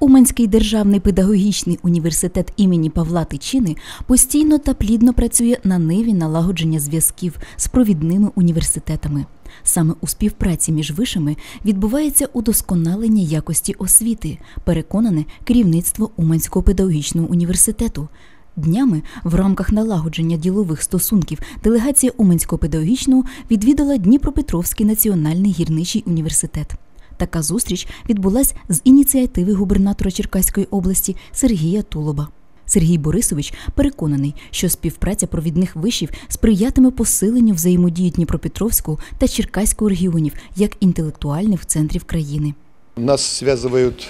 Уманський державний педагогічний університет імені Павла Тичини постійно та плідно працює на ниві налагодження зв'язків з провідними університетами. Саме у співпраці між вишами відбувається удосконалення якості освіти, переконане керівництво Уманського педагогічного університету. Днями в рамках налагодження ділових стосунків делегація Уманського педагогічного відвідала Дніпропетровський національний гірничий університет. Така зустріч відбулась з ініціативи губернатора Черкаської області Сергія Тулоба. Сергій Борисович переконаний, що співпраця провідних вишів сприятиме посиленню взаємодії Дніпропетровського та Черкаського регіонів як інтелектуальних центрів країни. Нас связывают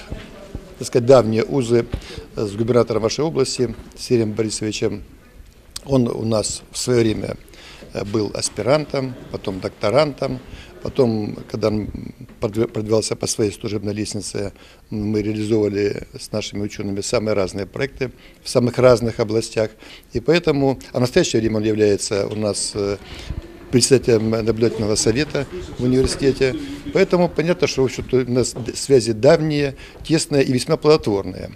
так сказать, давние узы с губернатором вашей области Сирием Борисовичем. Он у нас в свое время э, был аспирантом, потом докторантом. Потом, когда он продв- продвигался по своей служебной лестнице, мы реализовывали с нашими учеными самые разные проекты в самых разных областях. И поэтому, а в настоящее время он является у нас э, председателем наблюдательного совета в университете. Поэтому понятно, что в у нас связи давние, тесные и весьма плодотворные.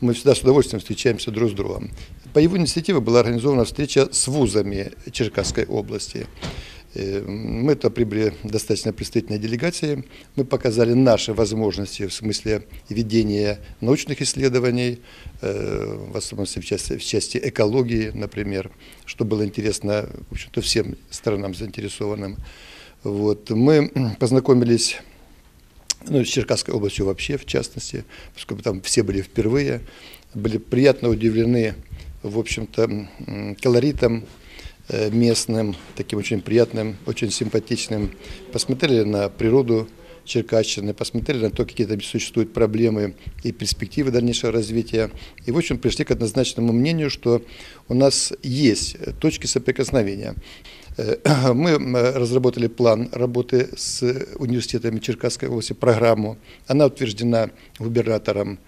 Мы всегда с удовольствием встречаемся друг с другом. По его инициативе была организована встреча с вузами Черкасской области. Э, Мы то прибыли достаточно представительной делегацией. Мы показали наши возможности в смысле ведения научных исследований, э, в особенности в части, в части экологии, например, что было интересно в общем-то, всем сторонам заинтересованным. Вот. Мы познакомились ну, с Черкасской областью вообще, в частности, поскольку там все были впервые, были приятно удивлены, в общем-то, колоритом местным, таким очень приятным, очень симпатичным. Посмотрели на природу Черкащины, посмотрели на то, какие там существуют проблемы и перспективы дальнейшего развития. И, в общем, пришли к однозначному мнению, что у нас есть э, точки соприкосновения. Э, Мы разработали план работы с университетами Черкасской области, программу. Она утверждена губернатором э,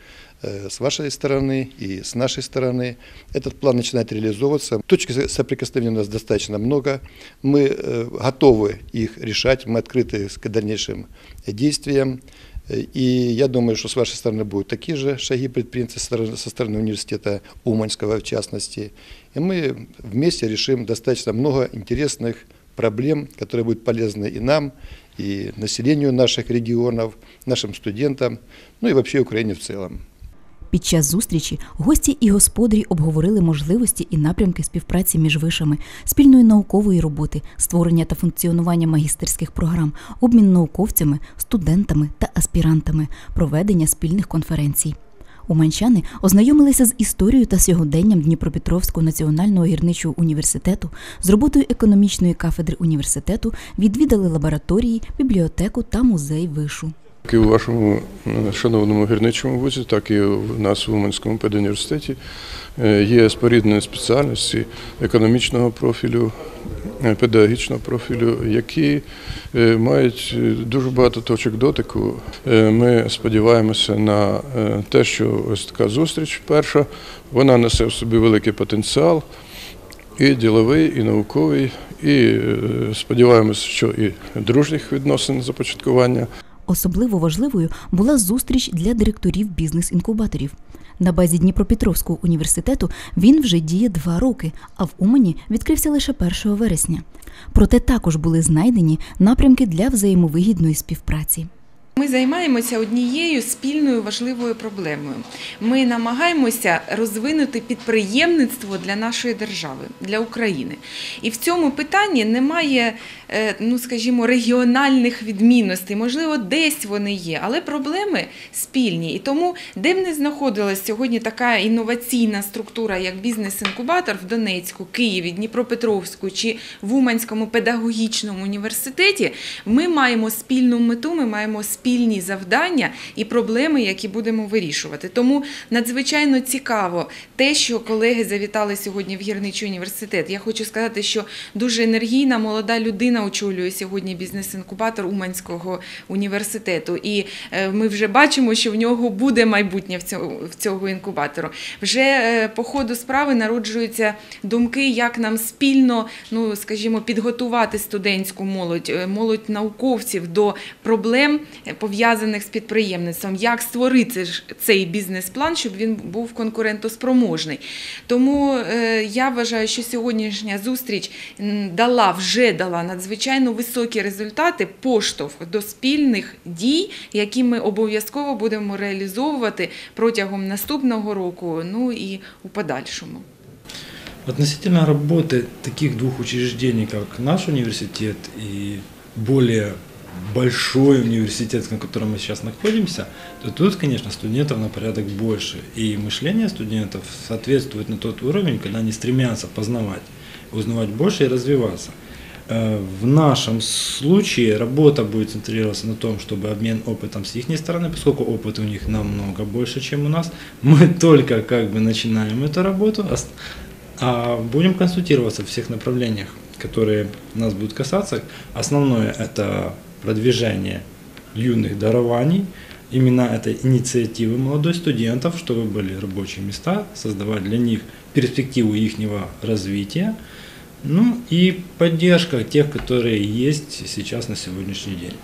с вашей стороны и с нашей стороны. Этот план начинает реализовываться. Точек со- соприкосновения у нас достаточно много. Мы э, готовы их решать, мы открыты к дальнейшим э, действиям. Э, И я думаю, что с вашей стороны будут такие же шаги предприняты со стороны университета Уманского в частности. И мы вместе решим достаточно много интересных проблем, которые будут полезны и нам, и населению наших регионов, нашим студентам, ну и вообще Украине в целом. Під час зустрічі гості і господарі обговорили можливості і напрямки співпраці між вишами, спільної наукової роботи, створення та функціонування магістерських програм, обмін науковцями, студентами та аспірантами, проведення спільних конференцій. Уманчани ознайомилися з історією та сьогоденням Дніпропетровського національного гірничого університету, з роботою економічної кафедри університету, відвідали лабораторії, бібліотеку та музей вишу. Як і у вашому е, шановному гірничому вузі, так і у нас в Уманському педуніверситеті е, є споріднені спеціальності економічного профілю, е, педагогічного профілю, які мають дуже багато точок дотику. Ми сподіваємося на те, що ось така зустріч перша, вона несе в собі великий потенціал. І діловий, і науковий, і сподіваємося, що і дружніх відносин започаткування. Особливо важливою була зустріч для директорів бізнес-інкубаторів. На базі Дніпропетровського університету він вже діє два роки, а в Умані відкрився лише 1 вересня. Проте також були знайдені напрямки для взаємовигідної співпраці. Ми займаємося однією спільною важливою проблемою. Ми намагаємося розвинути підприємництво для нашої держави, для України. І в цьому питанні немає, ну скажімо, регіональних відмінностей. Можливо, десь вони є, але проблеми спільні. І тому, де б не знаходилась сьогодні така інноваційна структура, як бізнес-інкубатор в Донецьку, Києві, Дніпропетровську чи в Уманському педагогічному університеті, ми маємо спільну мету, ми маємо спільні завдання і проблеми, які будемо вирішувати. Тому надзвичайно цікаво те, що колеги завітали сьогодні в гірничий університет. Я хочу сказати, що дуже енергійна молода людина Людина очолює сьогодні бізнес-інкубатор Уманського університету, і е, ми вже бачимо, що в нього буде майбутнє в цього, інкубатору. Вже е, по ходу справи народжуються думки, як нам спільно, ну скажімо, підготувати студентську молодь, е, молодь науковців до проблем пов'язаних з підприємництвом, як створити цей бізнес-план, щоб він був конкурентоспроможний. Тому я вважаю, що сьогоднішня зустріч дала вже дала надзвичайно високі результати, поштовх до спільних дій, які ми обов'язково будемо реалізовувати протягом наступного року, ну і у подальшому. Относительно работы таких двух учреждений, как наш университет и более большой университет, на котором мы сейчас находимся, то тут, конечно, студентов на порядок больше. И мышление студентов соответствует на тот уровень, когда они стремятся познавать, узнавать больше и развиваться. Э, В нашем случае работа будет центрироваться на том, чтобы обмен опытом с их стороны, поскольку опыт у них намного больше, чем у нас. Мы только как бы начинаем эту работу, ос- а будем консультироваться в всех направлениях, которые нас будут касаться. Основное – это продвижение юных дарований, именно этой инициативы молодых студентов, чтобы были рабочие места, создавать для них перспективу их развития, ну и поддержка тех, которые есть сейчас на сегодняшний день.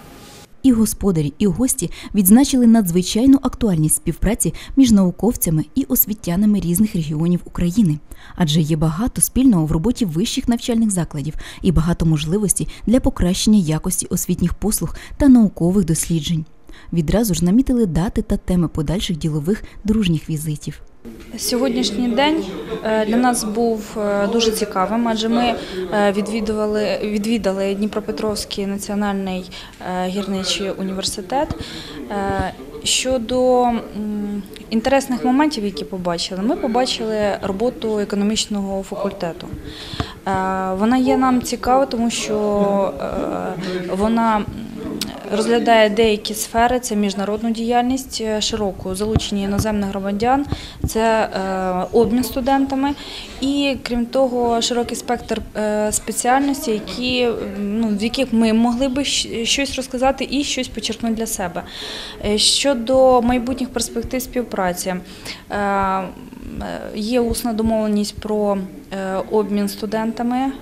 І господарі, і гості відзначили надзвичайну актуальність співпраці між науковцями і освітянами різних регіонів України, адже є багато спільного в роботі вищих навчальних закладів і багато можливостей для покращення якості освітніх послуг та наукових досліджень. Відразу ж намітили дати та теми подальших ділових дружніх візитів. Сьогоднішній день е, для нас був е, дуже цікавим, адже ми е, відвідували відвідали Дніпропетровський національний гірничий університет. Щодо інтересних моментів, які побачили, ми побачили роботу економічного факультету. Вона є нам цікава, тому що вона розглядає деякі сфери, це міжнародну діяльність е, широку, залучення іноземних громадян, це е, обмін студентами і крім того, широкий спектр е, спеціальностей, які ну, в яких ми могли би щось розказати і щось почерпнути для себе. Щодо майбутніх перспектив співпраці. Є усна домовленість про обмін студентами.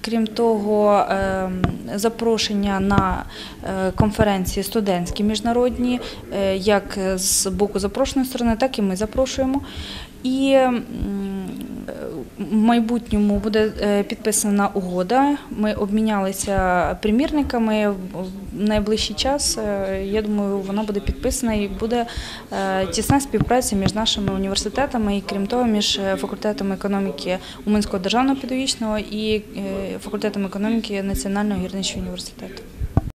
Крім того, ем, запрошення на е, конференції студентські міжнародні, е, як з боку запрошеної сторони, так і ми запрошуємо. І майбутньому буде е, підписана угода. Ми обмінялися примірниками. В найближчий час, е, я думаю, вона буде підписана і буде е, тісна співпраця між нашими університетами і крім того, між факультетом економіки Уманського державного педагогічного і факультетом економіки Національного гірничого університету.